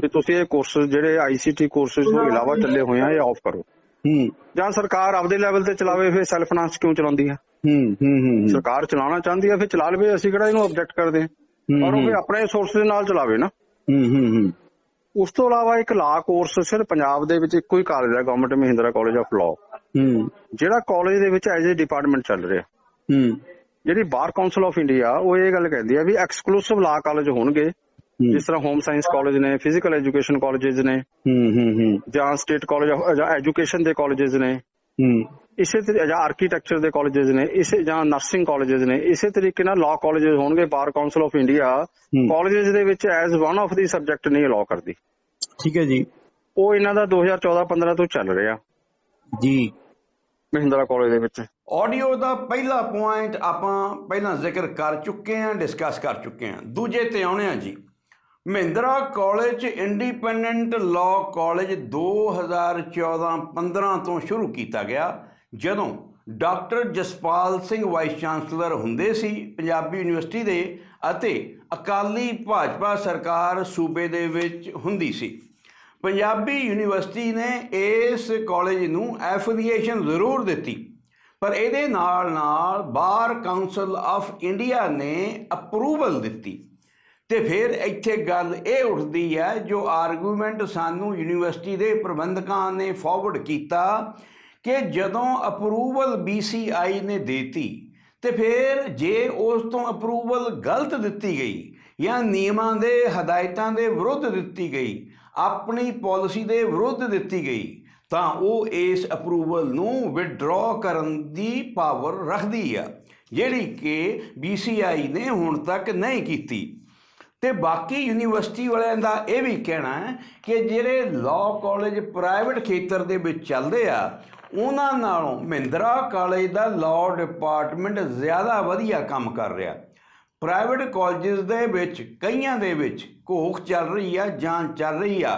Speaker 2: ਕਿ ਤੁਸੀਂ ਇਹ ਕੋਰਸਸ ਜਿਹੜੇ ਆਈਸੀਟੀ ਕੋਰਸਸ ਤੋਂ ਇਲਾਵਾ ਚੱਲੇ ਹੋਏ ਆ ਇਹ ਆਫ ਕਰੋ।
Speaker 3: ਹੂੰ।
Speaker 2: ਜਾਂ ਸਰਕਾਰ ਆਪਦੇ ਲੈਵਲ ਤੇ ਚਲਾਵੇ ਫਿਰ ਸੈਲਫ ਫਾਈਨਾਂਸ ਕਿਉਂ ਚਲਾਉਂਦੀ ਆ?
Speaker 3: ਹੂੰ ਹੂੰ ਹੂੰ
Speaker 2: ਸਰਕਾਰ ਚਲਾਉਣਾ ਚਾਹੁੰਦੀ ਆ ਫਿਰ ਚਲਾ ਲਵੇ ਅਸੀਂ ਕਿਹੜਾ ਇਹਨੂੰ ਆਬਜੈਕਟ ਕਰਦੇ ਆ ਪਰ ਉਹ ਵੀ ਆਪਣੇ ਸੋਰਸ ਦੇ ਨਾਲ ਚਲਾਵੇ ਨਾ।
Speaker 3: ਹੂੰ ਹੂੰ ਹੂੰ।
Speaker 2: ਉਸ ਤੋਂ ਇਲਾਵਾ ਇੱਕ ਲਾ ਕੋਰਸ ਸਿਰਫ ਪੰਜਾਬ ਦੇ ਵਿੱਚ ਇੱਕੋ ਹੀ ਕਾਲਜ ਹੈ ਗਵਰਨਮੈਂਟ ਮਹਿੰਦਰਾ ਕਾਲਜ ਆਫ
Speaker 3: ਹੂੰ।
Speaker 2: ਜਿਹੜਾ ਕਾਲਜ ਦੇ ਵਿੱਚ ਐਜ਼ ਏ ਡਿਪਾਰਟਮੈਂਟ ਚੱਲ ਰਿਹਾ।
Speaker 3: ਹੂੰ।
Speaker 2: ਜਿਹੜੀ ਬਾਰ ਕਾਉਂਸਲ ਆਫ ਇੰਡੀਆ ਉਹ ਇਹ ਗੱਲ ਕਹਿੰਦੀ ਆ ਵੀ ਐਕਸਕਲੂਸਿਵ ਲਾ ਕਾਲਜ ਹੋਣਗੇ। ਜਿਸ ਤਰ੍ਹਾਂ ਹੋਮ ਸਾਇੰਸ ਕਾਲਜ ਨੇ ਫਿਜ਼ੀਕਲ ਐਜੂਕੇਸ਼ਨ ਕਾਲਜਸ ਨੇ
Speaker 3: ਹੂੰ ਹੂੰ ਹੂੰ।
Speaker 2: ਜਾਂ ਸਟੇਟ ਕਾਲਜ ਜਾਂ ਐਜੂਕੇਸ਼ਨ ਦੇ ਕਾਲਜਸ ਨੇ।
Speaker 3: ਹੂੰ।
Speaker 2: ਇਸੇ ਤਰੀਕੇ ਜਾਂ ਆਰਕੀਟੈਕਚਰ ਦੇ ਕਾਲਜਸ ਨੇ ਇਸੇ ਜਾਂ ਨਰਸਿੰਗ ਕਾਲਜਸ ਨੇ ਇਸੇ ਤਰੀਕੇ ਨਾਲ ਲਾ ਕਾਲਜਸ ਹੋਣਗੇ Bar Council of India. Colleges ਦੇ ਵਿੱਚ as one of the subject ਨਹੀਂ ਅਲਾਉ ਕਰਦੀ।
Speaker 3: ਠੀਕ ਹੈ ਜੀ।
Speaker 2: ਉਹ ਇਹਨਾਂ ਦਾ 2014-15 ਤੋਂ ਚੱਲ ਰਿਹਾ।
Speaker 3: ਜੀ।
Speaker 2: ਮਹਿੰਦਰਾ ਕਾਲਜ ਦੇ ਵਿੱਚ।
Speaker 1: ਆਡੀਓ ਦਾ ਪਹਿਲਾ ਪੁਆਇੰਟ ਆਪਾਂ ਪਹਿਲਾਂ ਜ਼ਿਕਰ ਕਰ ਚੁੱਕੇ ਹਾਂ ਡਿਸਕਸ ਕਰ ਚੁੱਕੇ ਹਾਂ। ਦੂਜੇ ਤੇ ਆਉਣੇ ਆ ਜੀ। Mahindra college independent law college 2014-15 ਤੋਂ ਸ਼ੁਰੂ ਕੀਤਾ ਗਿਆ, ਜਦੋਂ doctor Jaspal Singh vice chancellor ਹੁੰਦੇ ਸੀ ਪੰਜਾਬੀ ਯੂਨੀਵਰਸਿਟੀ ਦੇ ਅਤੇ ਅਕਾਲੀ ਭਾਜਪਾ ਸਰਕਾਰ ਸੂਬੇ ਦੇ ਵਿੱਚ ਹੁੰਦੀ ਸੀ। ਪੰਜਾਬੀ ਯੂਨੀਵਰਸਿਟੀ ਨੇ ਇਸ ਕਾਲਜ ਨੂੰ ਐਫੀਲੀਏਸ਼ਨ ਜ਼ਰੂਰ ਦਿੱਤੀ। ਪਰ ਇਹਦੇ ਨਾਲ ਨਾਲ ਬਾਰ ਕਾਉਂਸਲ ਆਫ ਇੰਡੀਆ ਨੇ ਅਪਰੂਵਲ ਦਿੱਤੀ। ਤੇ ਫਿਰ ਇੱਥੇ ਗੱਲ ਇਹ ਉੱਠਦੀ ਹੈ, ਜੋ ਆਰਗੂਮੈਂਟ ਸਾਨੂੰ ਯੂਨੀਵਰਸਿਟੀ ਦੇ ਪ੍ਰਬੰਧਕਾਂ ਨੇ ਫਾਰਵਰਡ ਕੀਤਾ ਕਿ ਜਦੋਂ ਅਪਰੂਵਲ BCI ਨੇ ਦੇਤੀ, ਤੇ ਫਿਰ ਜੇ ਉਸ ਤੋਂ ਅਪਰੂਵਲ ਗਲਤ ਦਿੱਤੀ ਗਈ ਜਾਂ ਨਿਯਮਾਂ ਦੇ ਹਦਾਇਤਾਂ ਦੇ ਵਿਰੁੱਧ ਦਿੱਤੀ ਗਈ, ਆਪਣੀ ਪਾਲਿਸੀ ਦੇ ਵਿਰੁੱਧ ਦਿੱਤੀ ਗਈ ਤਾਂ ਉਹ ਇਸ ਅਪਰੂਵਲ ਨੂੰ ਵਿਡਰਾਅ ਕਰਨ ਦੀ ਪਾਵਰ ਰੱਖਦੀ ਆ, ਜਿਹੜੀ ਕਿ BCI ਨੇ ਹੁਣ ਤੱਕ ਨਹੀਂ ਕੀਤੀ। ਤੇ ਬਾਕੀ ਯੂਨੀਵਰਸਿਟੀ ਵਾਲਿਆਂ ਦਾ ਇਹ ਵੀ ਕਹਿਣਾ ਹੈ ਕਿ ਜਿਹੜੇ ਲਾਅ ਕਾਲਜ ਪ੍ਰਾਈਵੇਟ ਖੇਤਰ ਦੇ ਵਿੱਚ ਚੱਲਦੇ ਆ, ਉਹਨਾਂ ਨਾਲੋਂ ਮਹਿੰਦਰਾ ਕਾਲਜ ਦਾ ਲਾਅ ਡਿਪਾਰਟਮੈਂਟ ਜ਼ਿਆਦਾ ਵਧੀਆ ਕੰਮ ਕਰ ਰਿਹਾ। ਪ੍ਰਾਈਵੇਟ ਕਾਲਜਸ ਦੇ ਵਿੱਚ, ਕਈਆਂ ਦੇ ਵਿੱਚ ਘੋਖ ਚੱਲ ਰਹੀ ਆ ਜਾਂਚ ਚੱਲ ਰਹੀ ਆ।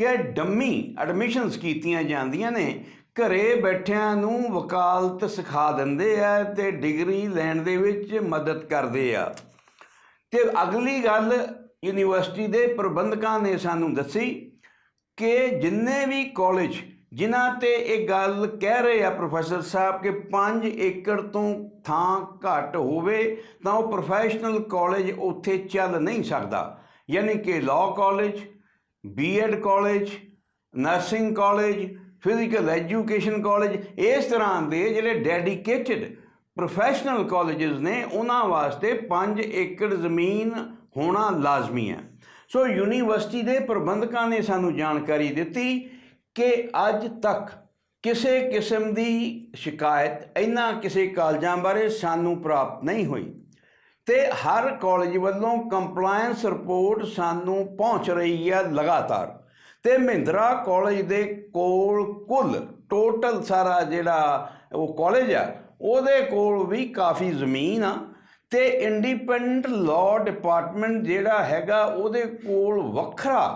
Speaker 1: ਕਿ ਡੰਮੀ ਐਡਮਿਸ਼ਨਸ ਕੀਤੀਆਂ ਜਾਂਦੀਆਂ ਨੇ, ਘਰੇ ਬੈਠਿਆਂ ਨੂੰ ਵਕਾਲਤ ਸਿਖਾ ਦਿੰਦੇ ਆ ਤੇ ਡਿਗਰੀ ਲੈਣ ਦੇ ਵਿੱਚ ਮਦਦ ਕਰਦੇ ਆ। ਤੇ ਅਗਲੀ ਗੱਲ ਯੂਨੀਵਰਸਿਟੀ ਦੇ ਪ੍ਰਬੰਧਕਾਂ ਨੇ ਸਾਨੂੰ ਦੱਸੀ ਕਿ ਜਿੰਨੇ ਵੀ ਕਾਲਜ ਜਿਨ੍ਹਾਂ ਤੇ ਇਹ ਗੱਲ ਕਹਿ ਰਹੇ ਆ ਪ੍ਰੋਫੈਸਰ ਸਾਹਿਬ ਕਿ 5 ਏਕੜ ਤੋਂ ਥਾਂ ਘੱਟ ਹੋਵੇ, ਤਾਂ ਉਹ ਪ੍ਰੋਫੈਸ਼ਨਲ ਕਾਲਜ ਉੱਥੇ ਚੱਲ ਨਹੀਂ ਸਕਦਾ। ਯਾਨੀ ਕਿ law college B Ed college nursing college physical education college ਇਸ ਤਰ੍ਹਾਂ ਦੇ ਜਿਹੜੇ ਡੈਡੀਕੇਟਿਡ ਪ੍ਰੋਫੈਸ਼ਨਲ ਕਾਲਜਸ ਨੇ, ਉਹਨਾਂ ਵਾਸਤੇ 5 ਏਕੜ ਜ਼ਮੀਨ ਹੋਣਾ ਲਾਜ਼ਮੀ ਹੈ। ਸੋ ਯੂਨੀਵਰਸਿਟੀ ਦੇ ਪ੍ਰਬੰਧਕਾਂ ਨੇ ਸਾਨੂੰ ਜਾਣਕਾਰੀ ਦਿੱਤੀ ਕਿ ਅੱਜ ਤੱਕ ਕਿਸੇ ਕਿਸਮ ਦੀ ਸ਼ਿਕਾਇਤ ਇਹਨਾਂ ਕਿਸੇ ਕਾਲਜਾਂ ਬਾਰੇ ਸਾਨੂੰ ਪ੍ਰਾਪਤ ਨਹੀਂ ਹੋਈ। ਤੇ ਹਰ ਕਾਲਜ ਵੱਲੋਂ ਕੰਪਲਾਈਂਸ ਰਿਪੋਰਟ ਸਾਨੂੰ ਪਹੁੰਚ ਰਹੀ ਹੈ ਲਗਾਤਾਰ। ਤੇ ਮਹਿੰਦਰਾ ਕਾਲਜ ਦੇ ਕੋਲ ਕੁੱਲ ਟੋਟਲ ਸਾਰਾ ਜਿਹੜਾ ਉਹ ਕਾਲਜ ਆ, ਉਹਦੇ ਕੋਲ ਵੀ ਕਾਫੀ ਜ਼ਮੀਨ ਆ ਤੇ ਇੰਡੀਪੈਂਡੈਂਟ ਲਾਅ ਡਿਪਾਰਟਮੈਂਟ ਜਿਹੜਾ ਹੈਗਾ, ਉਹਦੇ ਕੋਲ ਵੱਖਰਾ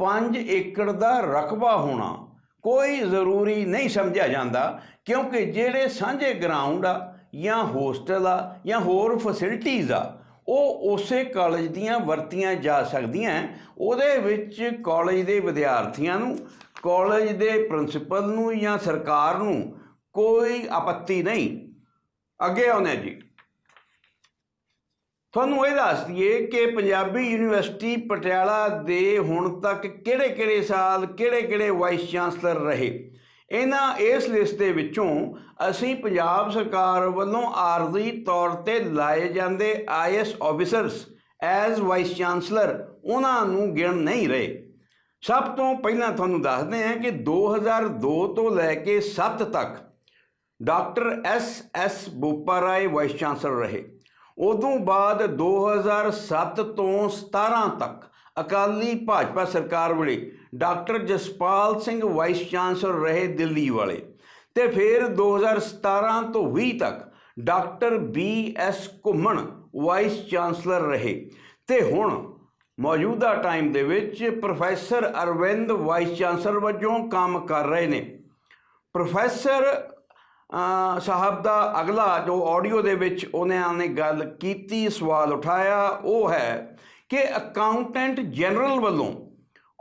Speaker 1: 5 ਏਕੜ ਦਾ ਰਕਬਾ ਹੋਣਾ ਕੋਈ ਜ਼ਰੂਰੀ ਨਹੀਂ ਸਮਝਿਆ ਜਾਂਦਾ ਕਿਉਂਕਿ ਜਿਹੜੇ ਸਾਂਝੇ ਗਰਾਊਂਡ ਆ ਜਾਂ ਹੋਸਟਲ ਆ, ਜਾਂ ਹੋਰ ਫੈਸਿਲਿਟੀਆਂ ਆ, ਉਹ ਉਸੇ ਕਾਲਜ ਦੀਆਂ ਵਰਤੀਆਂ ਜਾ ਸਕਦੀਆਂ ਉਹਦੇ ਵਿੱਚ ਕਾਲਜ ਦੇ ਵਿਦਿਆਰਥੀਆਂ ਨੂੰ ਕਾਲਜ ਦੇ ਪ੍ਰਿੰਸੀਪਲ ਨੂੰ ਜਾਂ ਸਰਕਾਰ ਨੂੰ ਕੋਈ ਆਪੱਤੀ ਨਹੀਂ। ਅੱਗੇ ਆਉਂਦੇ ਹਾਂ ਜੀ। ਤੁਹਾਨੂੰ ਇਹ ਦੱਸ ਦਈਏ ਕਿ ਪੰਜਾਬੀ ਯੂਨੀਵਰਸਿਟੀ ਪਟਿਆਲਾ ਦੇ ਹੁਣ ਤੱਕ ਕਿਹੜੇ-ਕਿਹੜੇ ਸਾਲ, ਕਿਹੜੇ-ਕਿਹੜੇ ਵਾਈਸ ਚਾਂਸਲਰ ਰਹੇ? ਇਹਨਾਂ ਇਸ ਲਿਸਟ ਦੇ ਵਿੱਚੋਂ ਅਸੀਂ ਪੰਜਾਬ ਸਰਕਾਰ ਵੱਲੋਂ ਆਰਜ਼ੀ ਤੌਰ ਤੇ ਲਾਏ ਜਾਂਦੇ IAS officers as vice chancellor, ਉਹਨਾਂ ਨੂੰ ਗਿਣ ਨਹੀਂ ਰਹੇ। ਸਭ ਤੋਂ ਪਹਿਲਾਂ ਤੁਹਾਨੂੰ ਦੱਸਦੇ ਹਾਂ ਕਿ 2002 ਤੋਂ ਲੈ ਕੇ 7 ਤੱਕ doctor S S Boparai vice chancellor ਰਹੇ। ਉਦੋਂ ਬਾਅਦ 2007 ਤੋਂ 17 ਤੱਕ ਅਕਾਲੀ ਭਾਜਪਾ ਸਰਕਾਰ ਵੇਲੇ doctor Jaspal Singh vice chancellor ਰਹੇ ਦਿੱਲੀ ਵਾਲੇ ਤੇ ਫਿਰ 2017 ਤੋਂ 20 ਤੱਕ doctor B S Ghuman vice chancellor ਰਹੇ। ਤੇ ਹੁਣ ਮੌਜੂਦਾ ਟਾਈਮ ਦੇ ਵਿੱਚ ਪ੍ਰੋਫੈਸਰ ਅਰਵਿੰਦ ਵਾਈਸ ਚਾਂਸਲਰ ਵਜੋਂ ਕੰਮ ਕਰ ਰਹੇ ਨੇ। ਪ੍ਰੋਫੈਸਰ ਸਾਹਿਬ ਦਾ ਅਗਲਾ ਜੋ ਆਡੀਓ ਦੇ ਵਿੱਚ ਉਹਨਾਂ ਨੇ ਗੱਲ ਕੀਤੀ, ਸਵਾਲ ਉਠਾਇਆ, ਉਹ ਹੈ ਕਿ ਅਕਾਊਂਟੈਂਟ ਜਨਰਲ ਵੱਲੋਂ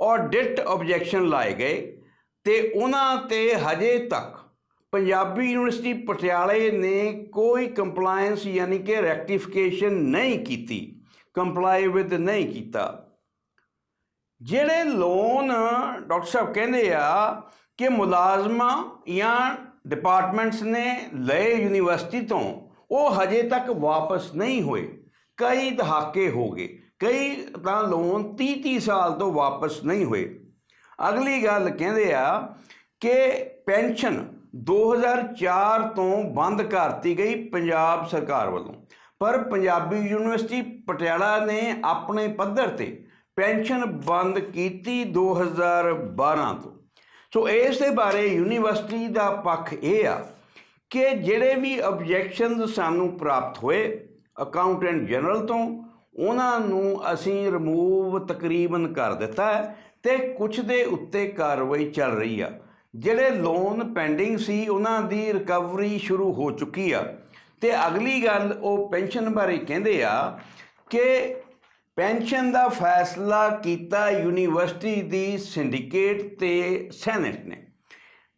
Speaker 1: ਆਡਿਟ ਆਬਜੈਕਸ਼ਨ ਲਾਏ ਗਏ ਤੇ ਉਹਨਾਂ ਤੇ ਹਜੇ ਤੱਕ ਪੰਜਾਬੀ ਯੂਨੀਵਰਸਿਟੀ ਪਟਿਆਲੇ ਨੇ ਕੋਈ ਕੰਪਲਾਈਂਸ ਯਾਨੀ ਕਿ ਰੈਕਟੀਫਿਕੇਸ਼ਨ ਨਹੀਂ ਕੀਤੀ ਕੰਪਲਾਈ ਵਿਦ ਨਹੀਂ ਕੀਤਾ। ਜਿਹੜੇ ਲੋਨ ਡਾਕਟਰ ਸਾਹਿਬ ਕਹਿੰਦੇ ਆ ਕਿ ਮੁਲਾਜ਼ਮਾਂ ਜਾਂ ਡਿਪਾਰਟਮੈਂਟਸ ਨੇ ਲਏ ਯੂਨੀਵਰਸਿਟੀ ਤੋਂ, ਉਹ ਹਜੇ ਤੱਕ ਵਾਪਸ ਨਹੀਂ ਹੋਏ, ਕਈ ਦਹਾਕੇ ਹੋ ਗਏ। ਕਈ ਤਾਂ ਲੋਨ 30 30 ਸਾਲ ਤੋਂ ਵਾਪਸ ਨਹੀਂ ਹੋਏ। ਅਗਲੀ ਗੱਲ ਕਹਿੰਦੇ ਆ ਕਿ ਪੈਨਸ਼ਨ 2004 ਤੋਂ ਬੰਦ ਕਰਤੀ ਗਈ ਪੰਜਾਬ ਸਰਕਾਰ ਵੱਲੋਂ। ਪਰ ਪੰਜਾਬੀ ਯੂਨੀਵਰਸਿਟੀ ਪਟਿਆਲਾ ਨੇ ਆਪਣੇ ਪੱਧਰ ਤੇ ਪੈਨਸ਼ਨ ਬੰਦ ਕੀਤੀ 2012 ਤੋਂ। ਸੋ ਇਸ ਦੇ ਬਾਰੇ ਯੂਨੀਵਰਸਿਟੀ ਦਾ ਪੱਖ ਇਹ ਆ ਕਿ ਜਿਹੜੇ ਵੀ ਆਬਜੈਕਸ਼ਨਸ ਸਾਨੂੰ ਪ੍ਰਾਪਤ ਹੋਏ ਅਕਾਊਂਟੈਂਟ ਜਨਰਲ ਤੋਂ ਉਹਨਾਂ ਨੂੰ ਅਸੀਂ ਰਿਮੂਵ ਤਕਰੀਬਨ ਕਰ ਦਿੱਤਾ ਹੈ ਤੇ ਕੁਝ ਦੇ ਉੱਤੇ ਕਾਰਵਾਈ ਚੱਲ ਰਹੀ ਆ। ਜਿਹੜੇ ਲੋਨ ਪੈਂਡਿੰਗ ਸੀ, ਉਹਨਾਂ ਦੀ ਰਿਕਵਰੀ ਸ਼ੁਰੂ ਹੋ ਚੁੱਕੀ ਆ। ਤੇ ਅਗਲੀ ਗੱਲ ਉਹ ਪੈਨਸ਼ਨ ਬਾਰੇ ਕਹਿੰਦੇ ਆ ਕਿ ਪੈਨਸ਼ਨ ਦਾ ਫੈਸਲਾ ਕੀਤਾ ਯੂਨੀਵਰਸਿਟੀ ਦੀ ਸਿੰਡੀਕੇਟ ਤੇ ਸੈਨੇਟ ਨੇ।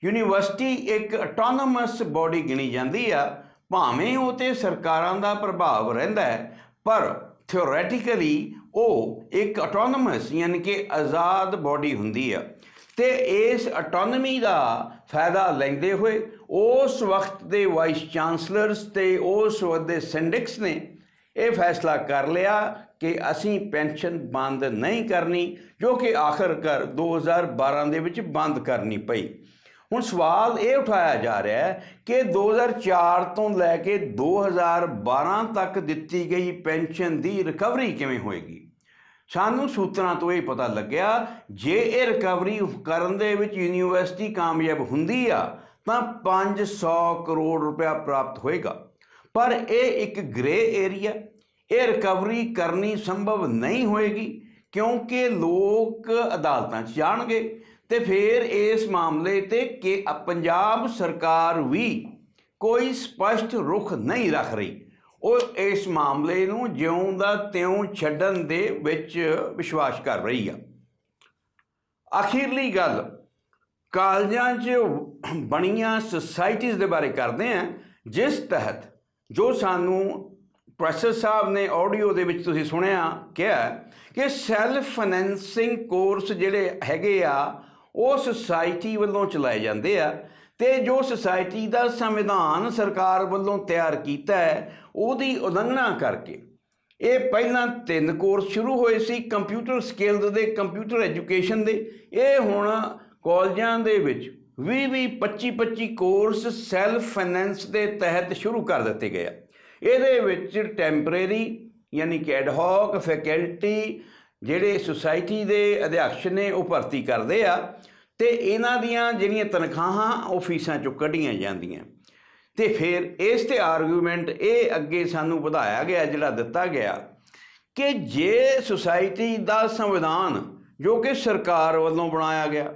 Speaker 1: ਯੂਨੀਵਰਸਿਟੀ ਇੱਕ ਆਟੋਨੋਮਸ ਬਾਡੀ ਗਿਣੀ ਜਾਂਦੀ ਆ, ਭਾਵੇਂ ਉਹ ਤੇ ਸਰਕਾਰਾਂ ਦਾ ਪ੍ਰਭਾਵ ਰਹਿੰਦਾ ਹੈ, ਪਰ ਥਿਓਰੈਟੀਕਲੀ ਉਹ ਇੱਕ ਆਟੋਨੋਮਸ ਯਾਨੀ ਕਿ ਆਜ਼ਾਦ ਬਾਡੀ ਹੁੰਦੀ ਆ। ਤੇ ਇਸ ਆਟੋਨਮੀ ਦਾ ਫਾਇਦਾ ਲੈਂਦੇ ਹੋਏ ਉਸ ਵਕਤ ਦੇ ਵਾਈਸ ਚਾਂਸਲਰਸ ਤੇ ਉਸ ਵਕਤ ਦੇ ਸਿੰਡਿਕਸ ਨੇ ਇਹ ਫੈਸਲਾ ਕਰ ਲਿਆ ਕਿ ਅਸੀਂ ਪੈਨਸ਼ਨ ਬੰਦ ਨਹੀਂ ਕਰਨੀ, ਜੋ ਕਿ ਆਖਰਕਾਰ 2012 ਦੇ ਵਿੱਚ ਬੰਦ ਕਰਨੀ ਪਈ। ਹੁਣ ਸਵਾਲ ਇਹ ਉਠਾਇਆ ਜਾ ਰਿਹਾ ਹੈ ਕਿ 2004 ਤੋਂ ਲੈ ਕੇ 2012 ਤੱਕ ਦਿੱਤੀ ਗਈ ਪੈਨਸ਼ਨ ਦੀ ਰਿਕਵਰੀ ਕਿਵੇਂ ਹੋਏਗੀ? ਸਾਨੂੰ ਸੂਤਰਾਂ ਤੋਂ ਇਹ ਪਤਾ ਲੱਗਿਆ, ਜੇ ਇਹ ਰਿਕਵਰੀ ਕਰਨ ਦੇ ਵਿੱਚ ਯੂਨੀਵਰਸਿਟੀ ਕਾਮਯਾਬ ਹੁੰਦੀ ਆ, ਤਾਂ 500 ਕਰੋੜ ਰੁਪਇਆ ਪ੍ਰਾਪਤ ਹੋਏਗਾ। ਪਰ ਇਹ ਇੱਕ ਗ੍ਰੇ ਏਰੀਆ, ਇਹ ਰਿਕਵਰੀ ਕਰਨੀ ਸੰਭਵ ਨਹੀਂ ਹੋਏਗੀ ਕਿਉਂਕਿ ਲੋਕ ਅਦਾਲਤਾਂ 'ਚ ਜਾਣਗੇ। ਤੇ ਫਿਰ ਇਸ ਮਾਮਲੇ ਤੇ ਕਿ ਪੰਜਾਬ ਸਰਕਾਰ ਵੀ ਕੋਈ ਸਪਸ਼ਟ ਰੁਖ ਨਹੀਂ ਰੱਖ ਰਹੀ। ਉਹ ਇਸ ਮਾਮਲੇ ਨੂੰ ਜਿਉਂ ਦਾ ਤਿਉਂ ਛੱਡਣ ਦੇ ਵਿੱਚ ਵਿਸ਼ਵਾਸ ਕਰ ਰਹੀ ਆ। ਅਖੀਰਲੀ ਗੱਲ, ਕਾਲਜਾਂ 'ਚ ਬਣੀਆਂ ਸੁਸਾਇਟੀਆਂ ਦੇ ਬਾਰੇ ਕਰਦੇ ਆ, ਜਿਸ ਤਹਿਤ ਜੋ ਸਾਨੂੰ ਪ੍ਰੋਫੈਸਰ ਸਾਹਿਬ ਨੇ ਆਡੀਓ ਦੇ ਵਿੱਚ ਤੁਸੀਂ ਸੁਣਿਆ, ਕਿਹਾ ਕਿ ਸੈਲਫ ਫਾਈਨੈਂਸਿੰਗ ਕੋਰਸ ਜਿਹੜੇ ਹੈਗੇ ਆ ਉਹ ਸੁਸਾਇਟੀ ਵੱਲੋਂ ਚਲਾਏ ਜਾਂਦੇ ਆ ਤੇ ਜੋ ਸੁਸਾਇਟੀ ਦਾ ਸੰਵਿਧਾਨ ਸਰਕਾਰ ਵੱਲੋਂ ਤਿਆਰ ਕੀਤਾ ਹੈ, ਉਹਦੀ ਉਲੰਘਣਾ ਕਰਕੇ। ਇਹ ਪਹਿਲਾਂ ਤਿੰਨ ਕੋਰਸ ਸ਼ੁਰੂ ਹੋਏ ਸੀ ਕੰਪਿਊਟਰ ਸਕਿੱਲਸ ਦੇ ਕੰਪਿਊਟਰ ਐਜੂਕੇਸ਼ਨ ਦੇ। ਇਹ ਹੁਣ ਕਾਲਜਾਂ ਦੇ ਵਿੱਚ 20 20 25 25 ਕੋਰਸ ਸੈਲਫ ਫਾਈਨੈਂਸ ਦੇ ਤਹਿਤ ਸ਼ੁਰੂ ਕਰ ਦਿੱਤੇ ਗਏ ਇਹਦੇ ਵਿੱਚ ਟੈਂਪਰੇਰੀ ਯਾਨੀ ਕਿ ਐਡਹੌਕ ਫੈਕਲਟੀ ਜਿਹੜੇ ਸੁਸਾਇਟੀ ਦੇ ਅਧਿਆਕਸ਼ ਨੇ ਉਹ ਭਰਤੀ ਕਰਦੇ ਆ ਤੇ ਇਹਨਾਂ ਦੀਆਂ ਜਿਹੜੀਆਂ ਤਨਖਾਹਾਂ ਉਹ ਫੀਸਾਂ ਚੋਂ ਕੱਢੀਆਂ ਜਾਂਦੀਆਂ। ਤੇ ਫਿਰ ਇਸ ਤੇ ਆਰਗੂਮੈਂਟ ਇਹ ਅੱਗੇ ਸਾਨੂੰ ਵਧਾਇਆ ਗਿਆ, ਜਿਹੜਾ ਦਿੱਤਾ ਗਿਆ ਕਿ ਜੇ ਸੁਸਾਇਟੀ ਦਾ ਸੰਵਿਧਾਨ ਜੋ ਕਿ ਸਰਕਾਰ ਵੱਲੋਂ ਬਣਾਇਆ ਗਿਆ,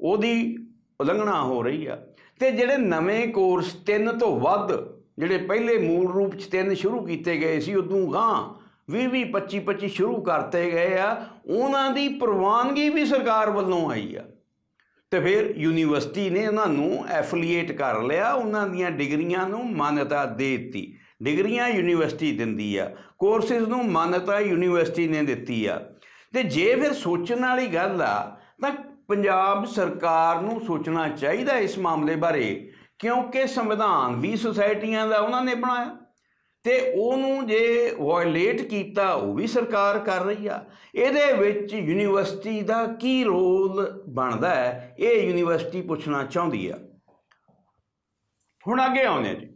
Speaker 1: ਉਹਦੀ ਉਲੰਘਣਾ ਹੋ ਰਹੀ ਆ ਤੇ ਜਿਹੜੇ ਨਵੇਂ ਕੋਰਸ ਤਿੰਨ ਤੋਂ ਵੱਧ, ਜਿਹੜੇ ਪਹਿਲੇ ਮੂਲ ਰੂਪ ਚ ਤਿੰਨ ਸ਼ੁਰੂ ਕੀਤੇ ਗਏ ਸੀ, ਉਦੋਂ ਗਾਂ 20 20 25 25 ਸ਼ੁਰੂ ਕਰਤੇ ਗਏ ਆ, ਉਹਨਾਂ ਦੀ ਪ੍ਰਵਾਨਗੀ ਵੀ ਸਰਕਾਰ ਵੱਲੋਂ ਆਈ ਆ। ਤੇ ਫਿਰ ਯੂਨੀਵਰਸਿਟੀ ਨੇ ਉਹਨਾਂ ਨੂੰ ਐਫੀਲੀਏਟ ਕਰ ਲਿਆ, ਉਹਨਾਂ ਦੀਆਂ ਡਿਗਰੀਆਂ ਨੂੰ ਮਾਨਤਾ ਦੇ ਦਿੱਤੀ। ਡਿਗਰੀਆਂ ਯੂਨੀਵਰਸਿਟੀ ਦਿੰਦੀ ਆ, ਕੋਰਸਿਸ ਨੂੰ ਮਾਨਤਾ ਯੂਨੀਵਰਸਿਟੀ ਨੇ ਦਿੱਤੀ ਆ। ਤੇ ਜੇ ਫਿਰ ਸੋਚਣ ਵਾਲੀ ਗੱਲ ਆ, ਤਾਂ ਪੰਜਾਬ ਸਰਕਾਰ ਨੂੰ ਸੋਚਣਾ ਚਾਹੀਦਾ ਇਸ ਮਾਮਲੇ ਬਾਰੇ, ਕਿਉਂਕਿ ਸੰਵਿਧਾਨ ਵੀ ਸੁਸਾਇਟੀਆਂ ਦਾ ਉਹਨਾਂ ਨੇ ਬਣਾਇਆ। ਤੇ ਉਹਨੂੰ ਜੇ ਵਾਇਲੇਟ ਕੀਤਾ, ਉਹ ਵੀ ਸਰਕਾਰ ਕਰ ਰਹੀ ਆ। ਇਹਦੇ ਵਿੱਚ ਯੂਨੀਵਰਸਿਟੀ ਦਾ ਕੀ ਰੋਲ ਬਣਦਾ ਹੈ, ਇਹ ਯੂਨੀਵਰਸਿਟੀ ਪੁੱਛਣਾ ਚਾਹੁੰਦੀ ਆ। ਹੁਣ ਅੱਗੇ ਆਉਂਦੇ ਜੀ।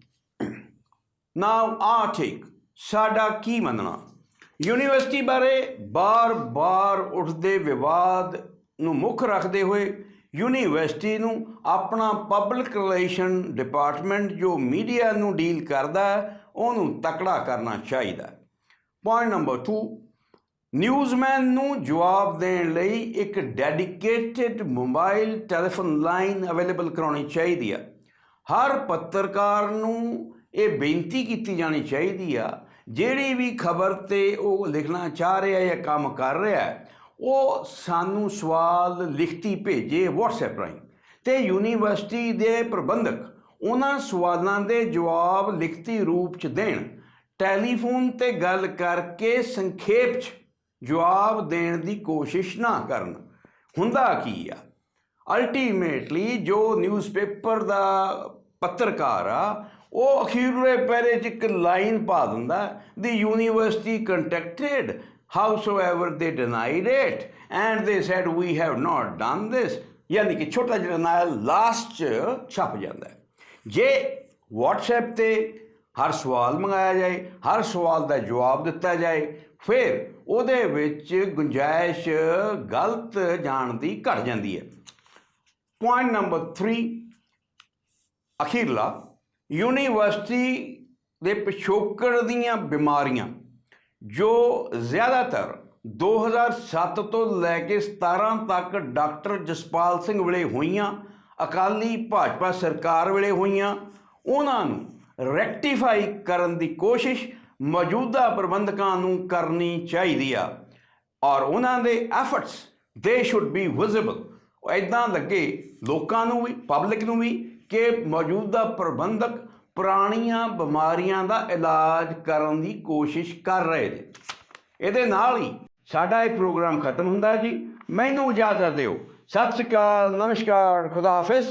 Speaker 1: ਨਾਓ ਆ ਠੀਕ। ਸਾਡਾ ਕੀ ਮੰਨਣਾ? ਯੂਨੀਵਰਸਿਟੀ ਬਾਰੇ ਬਾਰ-ਬਾਰ ਉੱਠਦੇ ਵਿਵਾਦ ਨੂੰ ਮੁੱਖ ਰੱਖਦੇ ਹੋਏ ਯੂਨੀਵਰਸਿਟੀ ਨੂੰ ਆਪਣਾ ਪਬਲਿਕ ਰਿਲੇਸ਼ਨ ਡਿਪਾਰਟਮੈਂਟ ਜੋ ਮੀਡੀਆ ਨੂੰ ਡੀਲ ਕਰਦਾ ਉਹਨੂੰ ਤਕੜਾ ਕਰਨਾ ਚਾਹੀਦਾ। ਪੁਆਇੰਟ ਨੰਬਰ 2 ਨਿਊਜ਼ਮੈਨ ਨੂੰ ਜਵਾਬ ਦੇਣ ਲਈ ਇੱਕ dedicated mobile telephone line available ਕਰਾਉਣੀ ਚਾਹੀਦੀ ਆ। ਹਰ ਪੱਤਰਕਾਰ ਨੂੰ ਇਹ ਬੇਨਤੀ ਕੀਤੀ ਜਾਣੀ ਚਾਹੀਦੀ ਆ, ਜਿਹੜੀ ਵੀ ਖਬਰ ਤੇ ਉਹ ਲਿਖਣਾ ਚਾਹ ਰਿਹਾ ਜਾਂ ਕੰਮ ਕਰ ਰਿਹਾ, ਉਹ ਸਾਨੂੰ ਸਵਾਲ ਲਿਖਤੀ ਭੇਜੇ WhatsApp ਰਾਹੀਂ ਤੇ ਯੂਨੀਵਰਸਿਟੀ ਦੇ ਪ੍ਰਬੰਧਕ ਉਹਨਾਂ ਸਵਾਲਾਂ ਦੇ ਜਵਾਬ ਲਿਖਤੀ ਰੂਪ ਚ ਦੇਣ। ਟੈਲੀਫੋਨ ਤੇ ਗੱਲ ਕਰਕੇ ਸੰਖੇਪ ਚ ਜਵਾਬ ਦੇਣ ਦੀ ਕੋਸ਼ਿਸ਼ ਨਾ ਕਰਨ। ਹੁੰਦਾ ਕੀ ਆ? ਅਲਟੀਮੇਟਲੀ ਜੋ ਨਿਊਜ਼ਪੇਪਰ ਦਾ ਪੱਤਰਕਾਰ ਆ, ਉਹ ਅਖੀਰਲੇ ਪੈਰੇ 'ਚ ਇੱਕ ਲਾਈਨ ਪਾ ਦਿੰਦਾ the university contacted howsoever they denied it and they said we have not done this ਯਾਨੀ ਕਿ ਛੋਟਾ ਜਿਹਾ ਨਾਲ ਲਾਸਟ 'ਚ ਛਪ ਜਾਂਦਾ ਹੈ। ਜੇ WhatsApp ਤੇ ਹਰ ਸਵਾਲ ਮੰਗਾਇਆ ਜਾਏ, ਹਰ ਸਵਾਲ ਦਾ ਜਵਾਬ ਦਿੱਤਾ ਜਾਏ, ਫਿਰ ਉਹਦੇ ਵਿੱਚ ਗੁੰਜਾਇਸ਼, ਗਲਤ ਜਾਣ ਦੀ ਘਟ ਜਾਂਦੀ ਹੈ। ਪੁਆਇੰਟ ਨੰਬਰ 3 ਅਖੀਰਲਾ, ਯੂਨੀਵਰਸਿਟੀ ਦੇ ਪਿਛੋਕੜ ਦੀਆਂ ਬਿਮਾਰੀਆਂ, ਜੋ ਜ਼ਿਆਦਾਤਰ 2007 ਤੋਂ ਲੈ ਕੇ 17 ਤੱਕ ਡਾਕਟਰ ਜਸਪਾਲ ਸਿੰਘ ਵੇਲੇ ਹੋਈਆਂ ਅਕਾਲੀ ਭਾਜਪਾ ਸਰਕਾਰ ਵੇਲੇ ਹੋਈਆਂ, ਉਹਨਾਂ ਨੂੰ ਰੈਕਟੀਫਾਈ ਕਰਨ ਦੀ ਕੋਸ਼ਿਸ਼ ਮੌਜੂਦਾ ਪ੍ਰਬੰਧਕਾਂ ਨੂੰ ਕਰਨੀ ਚਾਹੀਦੀ ਆ। ਔਰ ਉਹਨਾਂ ਦੇ ਐਫਰਟਸ ਦੇ ਸ਼ੁੱਡ ਬੀ ਵਿਜ਼ੀਬਲ ਇਦਾਂ ਲੱਗੇ ਲੋਕਾਂ ਨੂੰ ਵੀ ਪਬਲਿਕ ਨੂੰ ਵੀ, ਕਿ ਮੌਜੂਦਾ ਪ੍ਰਬੰਧਕ ਪੁਰਾਣੀਆਂ ਬਿਮਾਰੀਆਂ ਦਾ ਇਲਾਜ ਕਰਨ ਦੀ ਕੋਸ਼ਿਸ਼ ਕਰ ਰਹੇ ਨੇ। ਇਹਦੇ ਨਾਲ ਹੀ ਸਾਡਾ ਇਹ ਪ੍ਰੋਗਰਾਮ ਖਤਮ ਹੁੰਦਾ ਜੀ। ਮੈਨੂੰ ਇਜਾਜ਼ਤ ਦਿਓ। ਸਤਿ ਸ਼੍ਰੀ ਅਕਾਲ ਨਮਸਕਾਰ ਖੁਦਾ ਹਾਫਿਜ਼